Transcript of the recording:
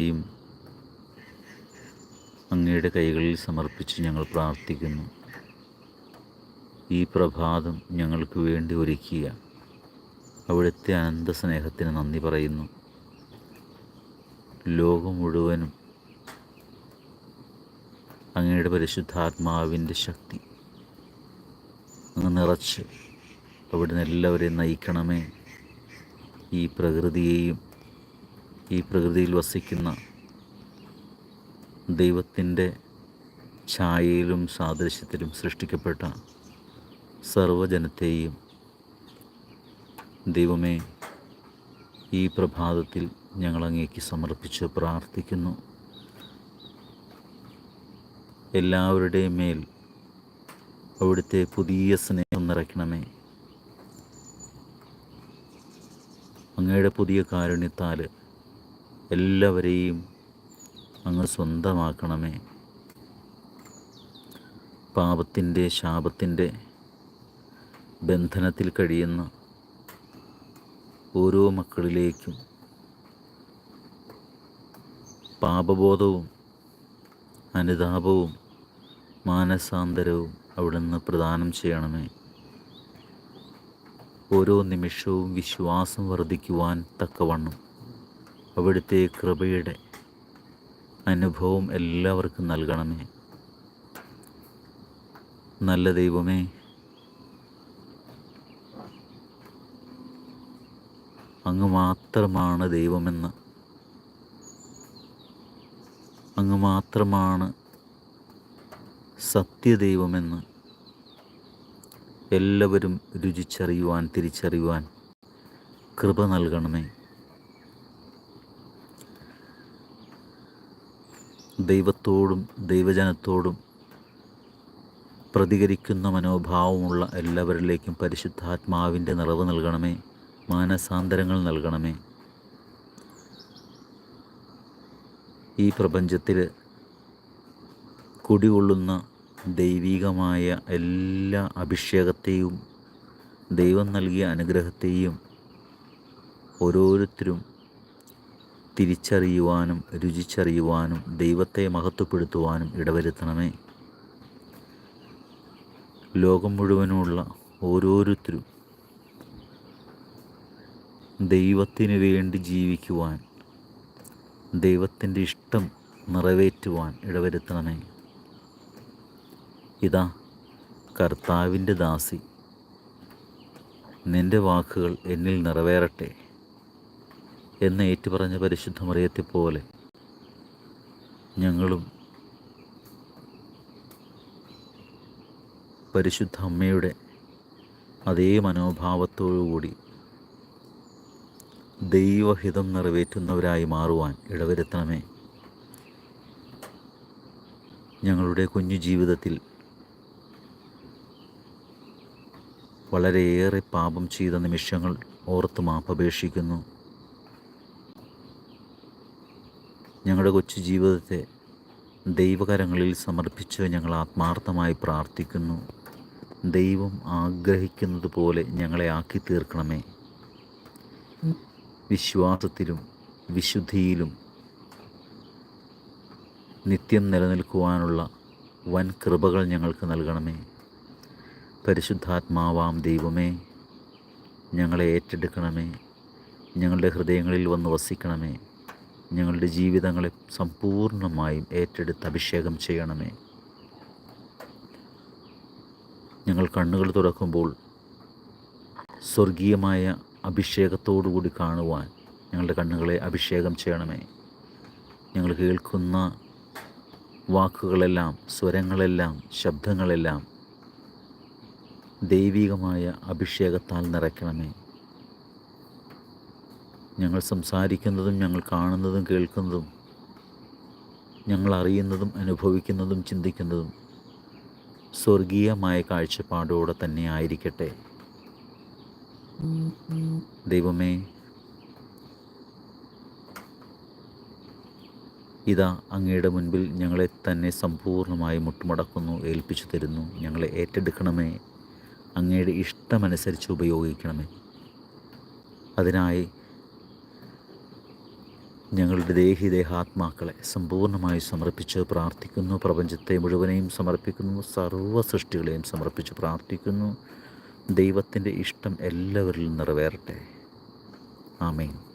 യും അങ്ങയുടെ കൈകളിൽ സമർപ്പിച്ച് ഞങ്ങൾ പ്രാർത്ഥിക്കുന്നു. ഈ പ്രഭാതം ഞങ്ങൾക്ക് വേണ്ടി ഒരുക്കിയ അവിടുത്തെ അനന്ത സ്നേഹത്തിന് നന്ദി പറയുന്നു. ലോകം മുഴുവനും അങ്ങയുടെ പരിശുദ്ധാത്മാവിന്റെ ശക്തി അങ്ങ് നിറച്ച് അവിടുന്ന് എല്ലാവരെയും നയിക്കണമേ. ഈ പ്രകൃതിയെയും ഈ പ്രകൃതിയിൽ വസിക്കുന്ന ദൈവത്തിന്റെ ഛായയിലും സാദൃശ്യത്തിലും സൃഷ്ടിക്കപ്പെട്ട സർവജനത്തെയും ദൈവമേ ഈ പ്രഭാതത്തിൽ ഞങ്ങൾ അങ്ങേക്ക് സമർപ്പിച്ച് പ്രാർത്ഥിക്കുന്നു. എല്ലാവരുടെയും മേൽ അവിടുത്തെ പുതിയ സ്നേഹം നിറയ്ക്കണമേ. അങ്ങയുടെ പുതിയ കാരുണ്യത്താൽ എല്ലാവരെയും അങ്ങ് സ്വന്തമാക്കണമേ. പാപത്തിന്റെ ശാപത്തിന്റെ ബന്ധനത്തിൽ കഴിയുന്ന ഓരോ മക്കളിലേക്കും പാപബോധവും അനുതാപവും മാനസാന്തരവും അവിടുന്ന് പ്രദാനം ചെയ്യണമേ. ഓരോ നിമിഷവും വിശ്വാസം വർദ്ധിക്കുവാൻ തക്കവണ്ണം അവിടുത്തെ കൃപയുടെ അനുഭവം എല്ലാവർക്കും നൽകണമേ. നല്ല ദൈവമേ അങ്ങ് മാത്രമാണ് ദൈവമെന്ന് അങ്ങ് മാത്രമാണ് സത്യദൈവമെന്ന് എല്ലാവരും രുചിച്ചറിയുവാൻ തിരിച്ചറിയുവാൻ കൃപ നൽകണമേ. ദൈവത്തോടും ദൈവജനത്തോടും പ്രതികരിക്കുന്ന മനോഭാവമുള്ള എല്ലാവരിലേക്കും പരിശുദ്ധാത്മാവിന്റെ നിറവ് നൽകണമേ. മാനസാന്തരങ്ങൾ നൽകണമേ. ഈ പ്രപഞ്ചത്തിൽ കുടികൊള്ളുന്ന ദൈവികമായ എല്ലാ അഭിഷേകത്തെയും ദൈവം നൽകിയ അനുഗ്രഹത്തെയും ഓരോരുത്തരും തിരിച്ചറിയുവാനും രുചിച്ചറിയുവാനും ദൈവത്തെ മഹത്വപ്പെടുത്തുവാനും ഇടവരുത്തണമേ. ലോകം മുഴുവനുമുള്ള ഓരോരുത്തരും ദൈവത്തിന് വേണ്ടി ജീവിക്കുവാൻ ദൈവത്തിന്റെ ഇഷ്ടം നിറവേറ്റുവാൻ ഇടവരുത്തണമേ. ഇതാ കർത്താവിന്റെ ദാസി. നിന്റെ വാക്കുകൾ എന്നിൽ നിറവേറട്ടെ. എന്ന് ഏറ്റുപറഞ്ഞ പരിശുദ്ധ പോലെ ഞങ്ങളും പരിശുദ്ധ അമ്മയുടെ അതേ മനോഭാവത്തോടുകൂടി ദൈവഹിതം നിറവേറ്റുന്നവരായി മാറുവാൻ ഇടവരുത്തണമേ. ഞങ്ങളുടെ കുഞ്ഞു ജീവിതത്തിൽ വളരെയേറെ പാപം ചെയ്ത നിമിഷങ്ങൾ ഓർത്ത് മാപ്പപേക്ഷിക്കുന്നു ഞങ്ങളുടെ കൊച്ചു ജീവിതത്തെ ദൈവകരങ്ങളിൽ സമർപ്പിച്ച് ഞങ്ങൾ ആത്മാർത്ഥമായി പ്രാർത്ഥിക്കുന്നു. ദൈവം ആഗ്രഹിക്കുന്നത് പോലെ ഞങ്ങളെ ആക്കി തീർക്കണമേ. വിശ്വാസത്തിലും വിശുദ്ധിയിലും നിത്യം നിലനിൽക്കുവാനുള്ള വൻ കൃപകൾ ഞങ്ങൾക്ക് നൽകണമേ. പരിശുദ്ധാത്മാവാം ദൈവമേ ഞങ്ങളെ ഏറ്റെടുക്കണമേ. ഞങ്ങളുടെ ഹൃദയങ്ങളിൽ വന്ന് വസിക്കണമേ. ഞങ്ങളുടെ ജീവിതങ്ങളെ സമ്പൂർണമായും ഏറ്റെടുത്ത് അഭിഷേകം ചെയ്യണമേ. ഞങ്ങൾ കണ്ണുകൾ തുറക്കുമ്പോൾ സ്വർഗീയമായ അഭിഷേകത്തോടുകൂടി കാണുവാൻ ഞങ്ങളുടെ കണ്ണുകളെ അഭിഷേകം ചെയ്യണമേ. ഞങ്ങൾ കേൾക്കുന്ന വാക്കുകളെല്ലാം സ്വരങ്ങളെല്ലാം ശബ്ദങ്ങളെല്ലാം ദൈവികമായ അഭിഷേകത്താൽ നിറയ്ക്കണമേ. ഞങ്ങൾ സംസാരിക്കുന്നതും ഞങ്ങൾ കാണുന്നതും കേൾക്കുന്നതും ഞങ്ങൾ അറിയുന്നതും അനുഭവിക്കുന്നതും ചിന്തിക്കുന്നതും സ്വർഗീയമായ കാഴ്ചപ്പാടോടെ തന്നെ ആയിരിക്കട്ടെ. ദൈവമേ ഇതാ അങ്ങയുടെ മുൻപിൽ ഞങ്ങളെ തന്നെ സമ്പൂർണമായി മുട്ടുമടക്കുന്നു ഏൽപ്പിച്ചു തരുന്നു. ഞങ്ങളെ ഏറ്റെടുക്കണമേ. അങ്ങയുടെ ഇഷ്ടമനുസരിച്ച് ഉപയോഗിക്കണമേ. അതിനായി ഞങ്ങളുടെ ദേഹി ദേഹാത്മാക്കളെ സമ്പൂർണമായി സമർപ്പിച്ച് പ്രാർത്ഥിക്കുന്നു. പ്രപഞ്ചത്തെ മുഴുവനെയും സമർപ്പിക്കുന്നു. സർവ സൃഷ്ടികളെയും സമർപ്പിച്ച് പ്രാർത്ഥിക്കുന്നു. ദൈവത്തിന്റെ ഇഷ്ടം എല്ലാവരിലും നിറവേറട്ടെ. ആമേൻ.